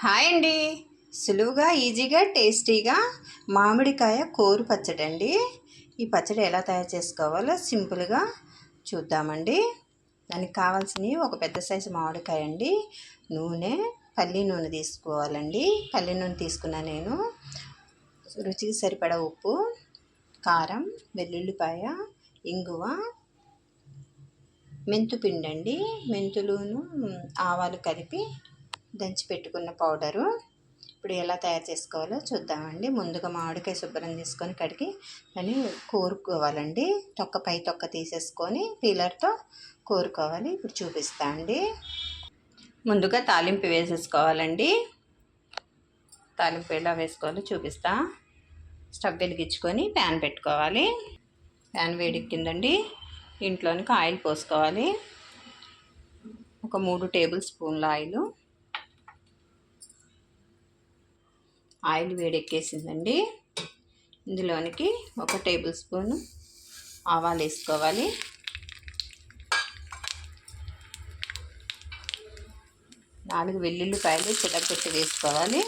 Hi అండి. సులువుగా ఈజీగా టేస్టీగా మామిడికాయ కోరు పచ్చడి అండి. ఈ పచ్చడి ఎలా తయారు చేసుకోవాలో సింపుల్గా చూద్దామండి. దానికి కావాల్సినవి ఒక పెద్ద సైజు మామిడికాయ అండి. నూనె పల్లి నూనె తీసుకోవాలండి. పల్లి నూనె తీసుకున్న నేను రుచికి సరిపడా ఉప్పు కారం వెల్లుల్లిపాయ ఇంగువ మెంతుపిండి అండి. మెంతులును ఆవాలు కలిపి దంచి పెట్టుకున్న పౌడరు. ఇప్పుడు ఎలా తయారు చేసుకోవాలో చూద్దామండి. ముందుగా మామిడికాయ శుభ్రం తీసుకొని కడిగి దాన్ని కోరుకోవాలండి. తొక్క పై తొక్క తీసేసుకొని పీలర్తో కోరుకోవాలి. ఇప్పుడు చూపిస్తా అండి. ముందుగా తాలింపు వేసేసుకోవాలండి. తాలింపు ఎలా వేసుకోవాలో చూపిస్తా. స్టవ్ వెలిగించుకొని ప్యాన్ పెట్టుకోవాలి. ప్యాన్ వేడెక్కిందండి. ఇంట్లోనికి ఆయిల్ పోసుకోవాలి. ఒక మూడు టేబుల్ స్పూన్ల ఆయిల్. ఆయిల్ వేడెక్కేసిందండి. ఇందులోనికి ఒక టేబుల్ స్పూన్ ఆవాలు వేసుకోవాలి. నాలుగు వెల్లుల్లిపాయలు చిటపెట్టి వేసుకోవాలి.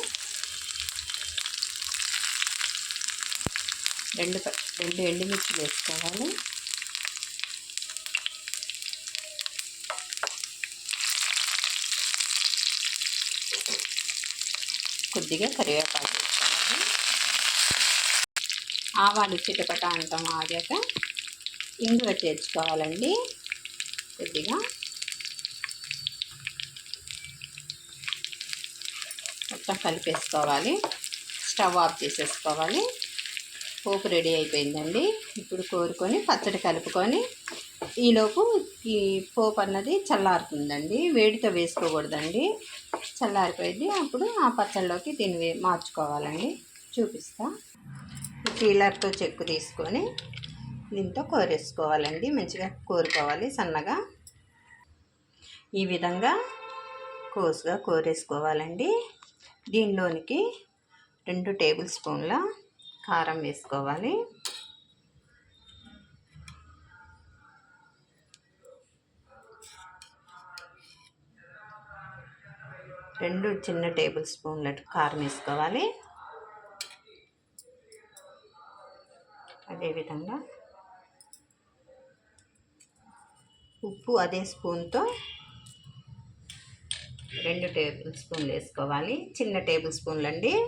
రెండు రెండు ఎండుమిర్చి వేసుకోవాలి. కొద్దిగా కరివేపాకు వేసుకోవాలి. ఆవాలు చిటపట అంతం ఆగాక ఇంగువ చేర్చుకోవాలండి. కొద్దిగా. మొత్తం కలిపేసుకోవాలి. స్టవ్ ఆఫ్ చేసేసుకోవాలి. పోపు రెడీ అయిపోయిందండి. ఇప్పుడు కోరుకొని పచ్చడి కలుపుకొని ఈలోపు ఈ పోపు అన్నది చల్లారుతుందండి. వేడితో వేసుకోకూడదండి. చల్లారిపోయింది. అప్పుడు ఆ పచ్చళ్ళలోకి దీన్ని మార్చుకోవాలండి. చూపిస్తా. పీలర్తో చెక్కు తీసుకొని దీంతో కోరేసుకోవాలండి. మంచిగా కోరుకోవాలి సన్నగా. ఈ విధంగా కోసుగా కోరేసుకోవాలండి. దీనిలోనికి రెండు టేబుల్ స్పూన్ల కారం వేసుకోవాలి. రెండు చిన్న టేబుల్ స్పూన్ల కారం వేసుకోవాలి. అదేవిధంగా ఉప్పు అదే స్పూన్తో రెండు టేబుల్ స్పూన్లు వేసుకోవాలి. చిన్న టేబుల్ స్పూన్లు అండి.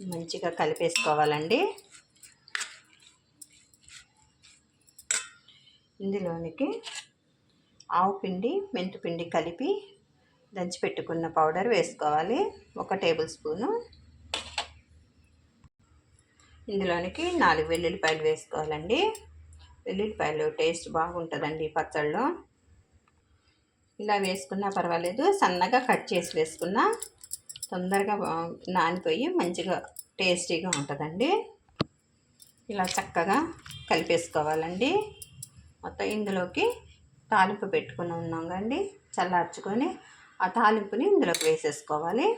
మంచిగా కలిపేసుకోవాలండి. ఇందులోనికి ఆవు పిండి మెంతిపిండి కలిపి దంచి పెట్టుకున్న పౌడర్ వేసుకోవాలి. ఒక టేబుల్ స్పూను. ఇందులోనికి నాలుగు వెల్లుల్లిపాయలు వేసుకోవాలండి. వెల్లుల్లిపాయలు టేస్ట్ బాగుంటుందండి పచ్చళ్ళలో ఇలా వేసుకున్నా పర్వాలేదు. సన్నగా కట్ చేసి వేసుకున్నా తొందరగా నానిపోయి మంచిగా టేస్టీగా ఉంటుందండి. ఇలా చక్కగా కలిపేసుకోవాలండి. మొత్తం ఇందులోకి తాలింపు పెట్టుకుని ఉన్నాం కండి చల్లార్చుకొని ఆ తాలింపుని ఇందులోకి వేసేసుకోవాలి.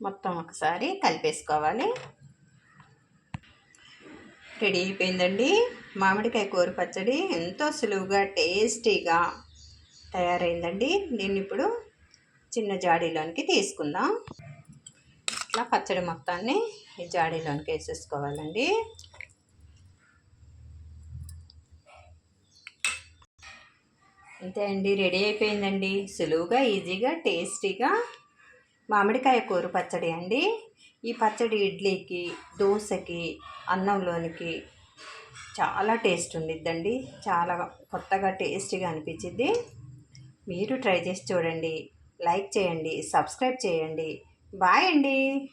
మొత్తం ఒకసారి కలిపేసుకోవాలి. రెడీ అయిపోయిందండి మామిడికాయ కూర పచ్చడి ఎంతో సులువుగా టేస్టీగా తయారైందండి. దీన్ని ఇప్పుడు చిన్న జాడీలోనికి తీసుకుందాం. ఇట్లా పచ్చడి మొత్తాన్ని ఈ జాడీలోనికి వేసేసుకోవాలండి. అంతే అండి రెడీ అయిపోయిందండి. సులువుగా ఈజీగా టేస్టీగా మామిడికాయ కూర పచ్చడి అండి. ఈ పచ్చడి ఇడ్లీకి దోశకి అన్నంలోనికి చాలా టేస్ట్ ఉండిద్దండి. చాలా కొత్తగా టేస్టీగా అనిపించింది మీరు ట్రై చేసి చూడండి. లైక్ చేయండి. సబ్స్క్రైబ్ చేయండి. బాయ్ అండి.